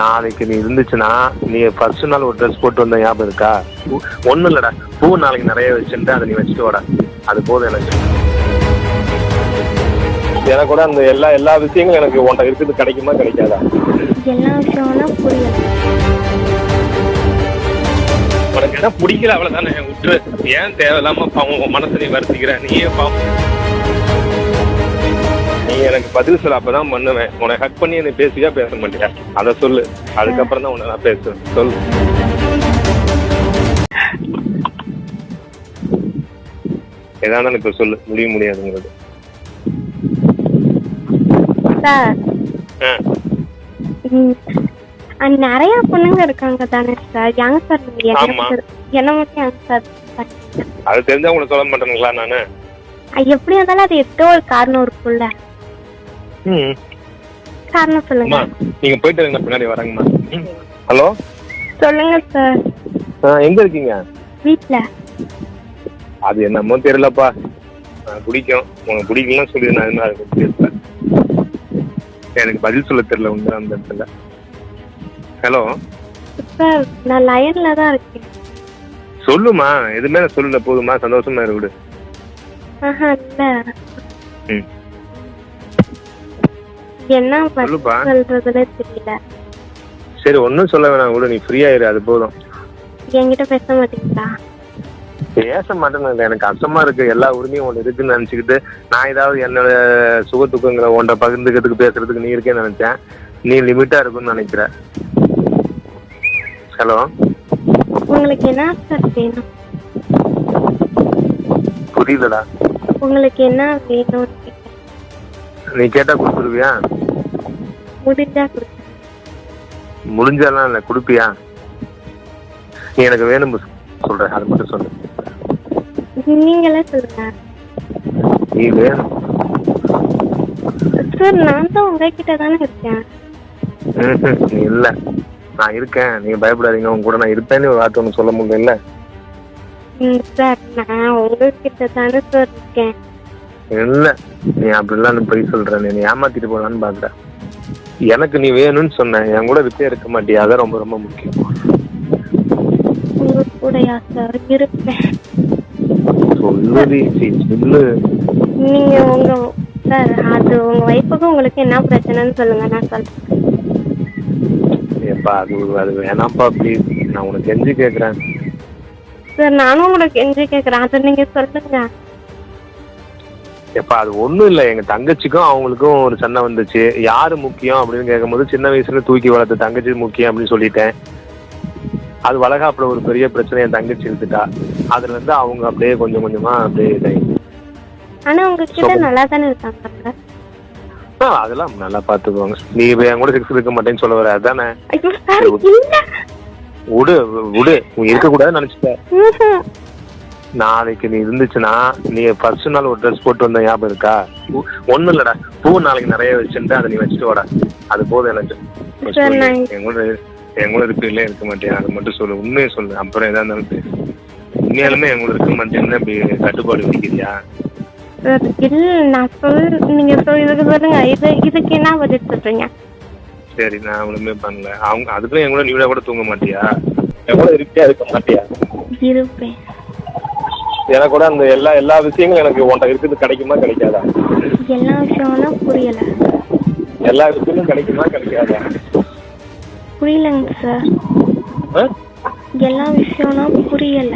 நாளைக்கு நீ இருந்துச்சுன்னா நீ ஃபர்ஸ்ட் நாள் ஒரு ட்ரெஸ் போட்டு வந்த ஞாபகம் இருக்கா? ஒன்றும் இல்லைடா. பூ நாளைக்கு நிறைய வச்சுட்டு அதை நீ வச்சுட்டு வாடா. அது போதும் எனக்கு. எனக்கு கூட அந்த எல்லா எல்லா விஷயங்களும் எனக்கு உன்ட்ட இருக்குது. கிடைக்குமா கிடைக்காதா? எல்லா விஷயம்னா புரியல உனக்கு என்ன பிடிக்கல அவ்வளவுதானே? விட்டுரு. ஏன் தேவையில்லாம பாவம் உன் மனசை நீ வருத்திக்கிற? நீயே பாவம். நீ எனக்கு பதில் சொல்ல அப்பதான் பண்ணுவேன். உனக்கு ஹக் பண்ணி என்னை பேசுவியா பேச மாட்டியா? அதை சொல்லு. அதுக்கப்புறம் தான் உன்னை நான் பேசுவேன். சொல்லு. எதானாலும் இப்ப சொல்லு. முடிய முடியாதுங்கிறது. நிறைய பொண்ணுங்க இருக்காங்க தானே சார்? யங் சார் என்ன. மட்டும் யங் சார் அது தெரிஞ்சா உனக்கு சொல்ல மாட்டேனுங்களா நானு? எப்படி இருந்தாலும் அது ஏதோ ஒரு காரணம் இருக்கும்ல. காரணம் சொல்லுங்க. நீங்க போயிட்டு நான் பின்னாடி வரேங்கம்மா. ஹலோ? சொல்லுங்க சார். எங்க இருக்கீங்க? வீட்ல. அது என்னமோ தெரியலப்பா. பிடிக்கும் உனக்கு பிடிக்கலாம் சொல்லி நான் என்ன பேசல எனக்கு பதில் சொல்ல தெரியல உங்க அந்த இடத்துல. ஹலோ? சார் நான் லயன்ல தான் இருக்கேன். சொல்லுமா எதுவுமே சொல்லல. போதுமா சந்தோஷமா இரு விடு. ஆஹா இல்ல. ம். என்ன சொல்றதுன்னு தெரியல. சரி ஒன்றும் சொல்ல வேணாம். விடு நீ ஃப்ரீயா இரு அது போதும். என்கிட்ட பேச மாட்டீங்களா? பேச மாட்டேன்னு எனக்கு கஷ்டமா இருக்கு. எல்லா உரிமையும் ஒன்று இருக்குன்னு நினச்சிக்கிட்டு நான் ஏதாவது என்னோட சுக துக்கங்களை ஒன்றை பகிர்ந்துக்கிறதுக்கு பேசுறதுக்கு நீ இருக்கேன்னு நினைச்சேன். நீ லிமிட்டா இருக்குன்னு நினைக்கிற. ஹலோ உங்களுக்கு என்ன சார் வேணும்? புரியலடா உங்களுக்கு என்ன கேட்டேன் நீ கேட்டா கொடுத்துருவியா? முடிஞ்சா முடிஞ்சாலாம் இல்லை கொடுப்பியா? நீ எனக்கு வேணும் சொல்றேன் அது மட்டும் சொல்லு. நீங்களே சொல்லுங்க. நீ வேணும். சார் நான் தான் உங்ககிட்ட தானே இருக்கேன். நீ இல்ல. நான் இருக்கேன். நீங்க பயப்படாதீங்க. உங்க கூட நான் இருப்பேன்னு ஒரு வார்த்தை ஒன்று சொல்ல முடியல. சார் நான் உங்ககிட்ட தானே சார் இருக்கேன். இல்ல. நீ அப்படிலாம் பொய் சொல்ற நீ ஏமாத்திட்டு போலான்னு பாக்குற. எனக்கு நீ வேணும்னு சொன்னேன் என் கூட இருப்பே இருக்க மாட்டியா? அதான் ரொம்ப ரொம்ப முக்கியம். கூடயா சார் இருப்பேன். சொல்லுடி சொல்லு. நீங்க உங்க சார் அது உங்க ஒய்ஃபுக்கு உங்களுக்கு என்ன பிரச்சனைன்னு சொல்லுங்க நான் சொல்றேன். ஏப்பா அது அது வேணாம்ப்பா ப்ளீஸ் நான் உனக்கு கெஞ்சி கேட்குறேன் சார் நானும் உங்களுக்கு எஞ்சி கேட்குறேன் அதை நீங்க சொல்லுங்க. ஏப்பா அது ஒன்றும் இல்லை. எங்கள் தங்கச்சிக்கும் அவங்களுக்கும் ஒரு சண்டை வந்துச்சு. யார் முக்கியம் அப்படின்னு கேட்கும்போது சின்ன வயசுல தூக்கி வளர்த்த தங்கச்சி முக்கியம் அப்படின்னு சொல்லிட்டேன். அது வளகாப்புல ஒரு பெரிய பிரச்சனை. என் தங்கச்சி எடுத்துட்டா அதுல இருந்து அவங்க அப்படியே கொஞ்சம் கொஞ்சமா அப்படியே இதாகி ஆனா உங்ககிட்ட நல்லா தானே இருக்காங்க ஆ அதெல்லாம் நல்லா பார்த்துக்குவாங்க நீ இப்போ என் கூட செக்ஸ் இருக்க மாட்டேன்னு சொல்ல வர அதானே? விடு விடு நீ இருக்கக்கூடாதுன்னு நினச்சிட்ட. நாளைக்கு நீ இருந்துச்சுன்னா நீ ஃபர்ஸ்ட் நாள் ஒரு ட்ரெஸ் போட்டு வந்த ஞாபகம் இருக்கா? ஒன்றும் இல்லைடா. பூ நாளைக்கு நிறைய வச்சுட்டு அதை நீ வச்சுட்டு வாடா. அது போதும் எனக்கு. என் கூட இருக்க இருக்க மாட்டேன். அது மட்டும் சொல்லு. உண்மையை சொல்லு. அப்புறம் எதா இருந்தாலும் உண்மையாலுமே என் கூட இருக்க மாட்டேன்னு இப்படி கட்டுப்பாடு விதிக்கிறியா? சார் இல்ல நான் சொல் நீங்க இதுக்கு சொல்லுங்க இது இதுக்கு என்ன பதில் சொல்றீங்க? சரி நான் ஒண்ணுமே பண்ணல. அவங்க அதுக்கும் என் கூட நீட கூட தூங்க மாட்டியா? என் கூட இருக்கியா இருக்க மாட்டியா? இருப்பேன். எனக்கு கூட அந்த எல்லா எல்லா விஷயங்களும் எனக்கு உன்ட்ட இருக்குது கிடைக்குமா கிடைக்காதா? எல்லா விஷயம்னா புரியல. எல்லா விஷயமும் கிடைக்குமா கிடைக்காதா? புரியலங்க சார்? எல்லா விஷயம்னா புரியல.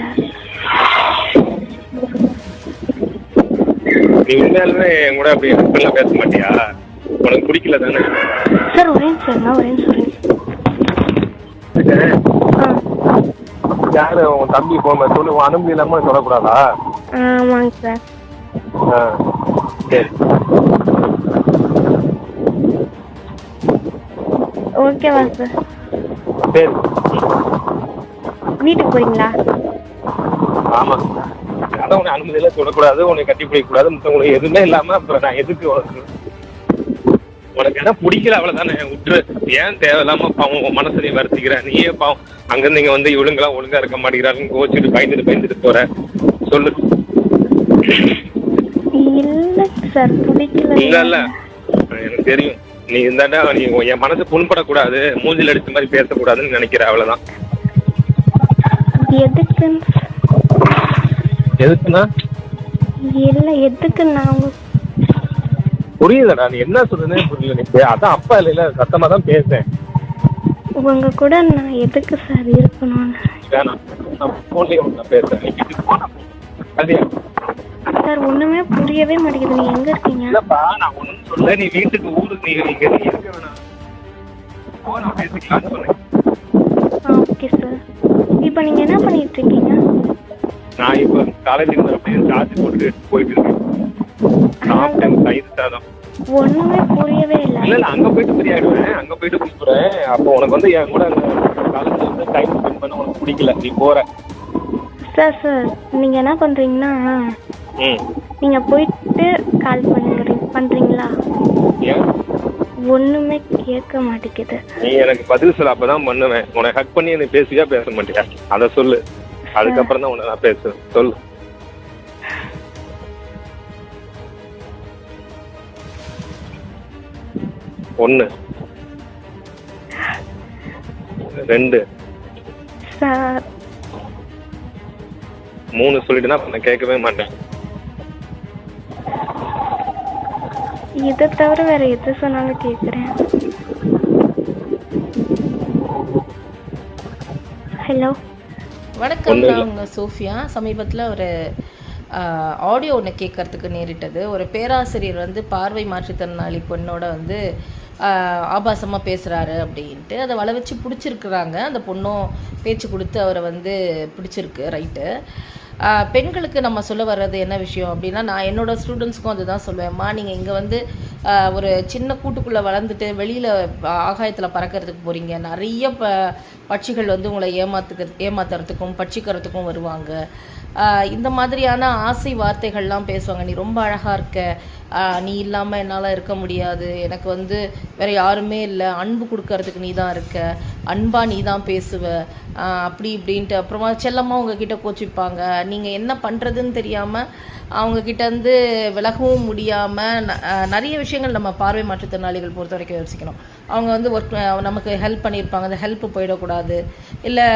நீ உண்மையாலுமே என் கூட அப்படி இப்படிலாம் பேச மாட்டியா? உனக்கு பிடிக்கல தானே சார் ஒரே நிமிஷம் ஒரே நிமிஷம் ஆ யாரு? உன் தம்பி போன சொல்லு உன் அனுமதி இல்லாம சொல்லக்கூடாதா? ஆமாங்க சார். ஆ சரி. ஓகேவா சார். சரி. வீட்டுக்கு போறீங்களா? ஆமா அதான் உன்னை அனுமதியெல்லாம் சொல்லக்கூடாது. உன்னை கட்டி பிடிக்கக்கூடாது. மற்றவங்களுக்கு எதுவுமே இல்லாம அப்புறம் நான் எதுக்கு உனக்கு உனக்கு என்ன பிடிக்கல அவ்வளவுதானே? விட்டுரு. ஏன் தேவையில்லாம பாவம் உன் மனசை நீ வருத்திக்கிற? நீயே பாவம். அங்கிருந்து இங்க வந்து இவளுங்களாம் ஒழுங்கா இருக்க மாட்டேங்கிறாருன்னு கோச்சிட்டு பயந்துட்டு பயந்துட்டு போற. சொல்லு. இல்ல சார் பிடிக்கல இல்ல. இல்ல எனக்கு தெரியும். நீ இருந்தாட்டா நீ என் மனசு புண்படக்கூடாது. மூஞ்சில் அடிச்ச மாதிரி பேசக்கூடாதுன்னு நினைக்கிற அவ்வளவுதான். எதுக்குன்னு எதுக்குன்னா? இல்லை எதுக்கு நான் உங்க புரியுதடா நீ என்ன சொல்றதுனே புரியல நீ அதான் அப்பா இல்லைல்ல சத்தமா தான் பேசேன் உங்க கூட நான் எதுக்கு சார் இருக்கணும்னு? வேணாம் நான் போன்லயே உன்கிட்ட பேசுறேன். நீ வீட்டுக்கு போனா சார் ஒண்ணுமே புரியவே மாட்டேங்குது. நீங்க எங்க இருக்கீங்க? இல்லப்பா நான் ஒண்ணும் சொல்ல நீ வீட்டுக்கு ஊருக்கு நீ இங்க நீ இருக்க வேணாம். போன பேசிக்கலாம்னு சொன்னேன். Okay sir. இப்போ நீங்க என்ன பண்ணிட்டு இருக்கீங்க? நான் இப்போ காலேஜுக்கு அப்படியே சார்ஜ் போட்டு போயிட்டு இருக்கேன். சாப்பிட்டேன் தயிர் சாதம். ஒண்ணுமே புரியவே இல்லை. இல்ல இல்ல அங்க போயிட்டு ஃப்ரீ ஆயிடுவேன். அங்க போயிட்டு கூப்பிடுறேன் அப்போ உனக்கு வந்து என் கூட காலேஜ்ல வந்து டைம் ஸ்பெண்ட் பண்ண உனக்கு பிடிக்கல. நீ போற. சார் சார் நீங்க என்ன பண்றீங்கன்னா நீங்க போயிட்டு கால் பண்ணுங்க பண்றீங்களா? ஒண்ணுமே கேட்க மாட்டேங்குது. நீ எனக்கு பதில் சொல்ல அப்பதான் பண்ணுவேன். உனக்கு ஹக் பண்ணி எனக்கு பேசுவியா பேச மாட்டியா? அதை சொல்லு. அதுக்கப்புறம் தான் உன்னை நான் பேசுவேன். சொல்லு. ஒண்ணு. ரெண்டு. சார். மூணு சொல்லிட்டுனா நான் கேட்கவே மாட்டேன். இதை தவிர வேற எது சொன்னாலும் கேக்குறேன் ஹலோ வணக்கம் நான் உங்க சோஃபியா. சமீபத்தில் ஒரு ஆடியோ ஒன்று கேட்கறதுக்கு நேரிட்டது. ஒரு பேராசிரியர் வந்து பார்வை மாற்றுத்திறனாளி பொண்ணோட வந்து ஆபாசமாக பேசுகிறாரு அப்படின்ட்டு. அதை வள வச்சு பிடிச்சிருக்குறாங்க. அந்த பொண்ணும் பேச்சு கொடுத்து அவரை வந்து பிடிச்சிருக்கு ரைட்டு. பெண்களுக்கு நம்ம சொல்ல வர்றது என்ன விஷயம் அப்படின்னா நான் என்னோட ஸ்டூடெண்ட்ஸ்க்கும் அதுதான் சொல்லுவேன்மா நீங்கள் இங்கே வந்து ஒரு சின்ன கூட்டுக்குள்ளே வளர்ந்துட்டு வெளியில் ஆகாயத்தில் பறக்கிறதுக்கு போகிறீங்க நிறைய ப பட்சிகள் வந்து உங்களை ஏமாத்துக்க ஏமாத்துறதுக்கும் பட்சிக்கிறதுக்கும் வருவாங்க. இந்த மாதிரியான ஆசை வார்த்தைகள்லாம் பேசுவாங்க. நீ ரொம்ப அழகாக இருக்க. நீ இல்லாமல் என்னால் இருக்க முடியாது. எனக்கு வந்து வேற யாருமே இல்லை. அன்பு கொடுக்கறதுக்கு நீ தான் இருக்க. அன்பா நீ தான் பேசுவ. அப்படி இப்படின்ட்டு அப்புறமா செல்லமாக உங்ககிட்ட கோச்சிப்பாங்க. நீங்கள் என்ன பண்ணுறதுன்னு தெரியாமல் அவங்க கிட்ட விலகவும் முடியாமல் நிறைய விஷயங்கள் நம்ம பார்வை மாற்றுத்திறனாளிகள் பொறுத்த வரைக்கும் யோசிக்கணும். அவங்க வந்து ஒர்க் நமக்கு ஹெல்ப் பண்ணியிருப்பாங்க. அந்த ஹெல்ப் போயிடக்கூடாது. இல்லை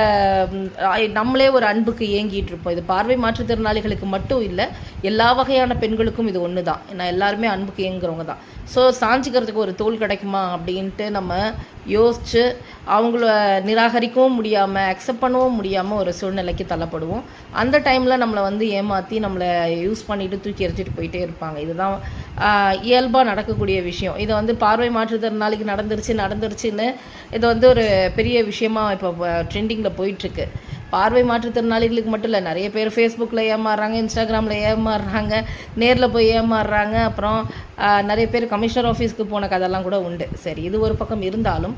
நம்மளே ஒரு அன்புக்கு ஏங்கிட்டு இருப்போம். இது பார்வை மாற்றுத்திறனாளிகளுக்கு மட்டும் இல்லை எல்லா வகையான பெண்களுக்கும் இது ஒன்று தான் நான் எல்லாருமே அன்புக்கு இயங்குறவங்க தான். ஸோ சாஞ்சிக்கிறதுக்கு ஒரு தோல் கிடைக்குமா அப்படின்ட்டு நம்ம யோசிச்சு அவங்கள நிராகரிக்கவும் முடியாமல் அக்செப்ட் பண்ணவும் முடியாமல் ஒரு சூழ்நிலைக்கு தள்ளப்படுவோம். அந்த டைமில் நம்மளை வந்து ஏமாற்றி நம்மளை யூஸ் பண்ணிட்டு தூக்கி எறிஞ்சிட்டு போயிட்டே இருப்பாங்க. இதுதான் இயல்பாக நடக்கக்கூடிய விஷயம். இதை வந்து பார்வை மாற்றுத்திறனாளிக்கு நடந்துருச்சு நடந்துருச்சுன்னு இது வந்து ஒரு பெரிய விஷயமா இப்போ ட்ரெண்டிங்கில் போயிட்டுருக்கு. பார்வை மாற்றுத்திறனாளிகளுக்கு மட்டும் இல்லை நிறைய பேர் ஃபேஸ்புக்கில் ஏமாறுறாங்க இன்ஸ்டாகிராமில் ஏமாறுறாங்க நேரில் போய் ஏமாறுறாங்க. அப்புறம் நிறைய பேர் கமிஷனர் ஆஃபீஸ்க்கு போன கதெல்லாம் கூட உண்டு. சரி இது ஒரு பக்கம் இருந்தாலும்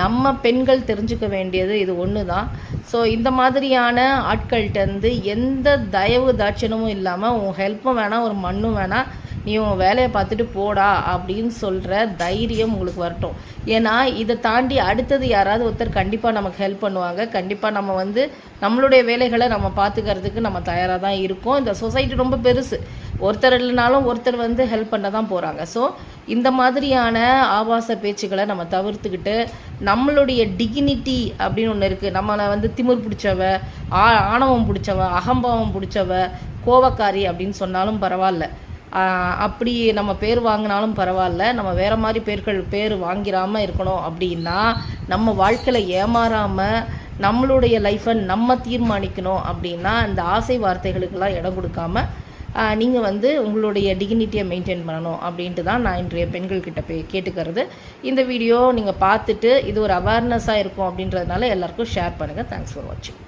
நம்ம பெண்கள் தெரிஞ்சுக்க வேண்டியது இது ஒன்று தான் ஸோ இந்த மாதிரியான ஆட்கள்கிட்டருந்து எந்த தயவு தாட்சணமும் இல்லாமல் உன் ஹெல்ப்பும் வேணாம் ஒரு மண்ணும் வேணாம் நீ உன் வேலையை பார்த்துட்டு போடா அப்படின்னு சொல்கிற தைரியம் உங்களுக்கு வரட்டும். ஏன்னா இதை தாண்டி அடுத்தது யாராவது ஒருத்தர் கண்டிப்பாக நமக்கு ஹெல்ப் பண்ணுவாங்க. கண்டிப்பாக நம்ம வந்து நம்மளுடைய வேலைகளை நம்ம பார்த்துக்கிறதுக்கு நம்ம தயாராக தான் இருக்கோம். இந்த சொசைட்டி ரொம்ப பெருசு. ஒருத்தர் இல்லைனாலும் ஒருத்தர் வந்து ஹெல்ப் பண்ண தான் போகிறாங்க ஸோ இந்த மாதிரியான ஆபாச பேச்சுக்களை நம்ம தவிர்த்துக்கிட்டு நம்மளுடைய டிகினிட்டி அப்படின்னு ஒன்று இருக்குது நம்மளை வந்து திமிர் பிடிச்சவ ஆ- ஆணவம் பிடிச்சவ அகம்பாவம் பிடிச்சவ கோவக்காரி அப்படின்னு சொன்னாலும் பரவாயில்ல. அப்படி நம்ம பேர் வாங்கினாலும் பரவாயில்ல. நம்ம வேற மாதிரி பேர்கள் பேர் வாங்கிராமல் இருக்கணும் அப்படின்னா நம்ம வாழ்க்கையில் ஏமாறாமல் நம்மளுடைய லைஃப்பை நம்ம தீர்மானிக்கணும் அப்படின்னா இந்த ஆசை வார்த்தைகளுக்கெல்லாம் இடம் கொடுக்காம நீங்கள் வந்து உங்களுடைய டிகினிட்டியை மெயின்டைன் பண்ணணும் அப்படின்ட்டு தான் நான் இன்றைய பெண்கள்கிட்ட போய் கேட்டுக்கிறது. இந்த வீடியோ நீங்கள் பார்த்துட்டு இது ஒரு அவேர்னஸாக இருக்கும் அப்படின்றதுனால எல்லாருக்கும் ஷேர் பண்ணுங்கள் தேங்க்ஸ் ஃபார் வாட்சிங்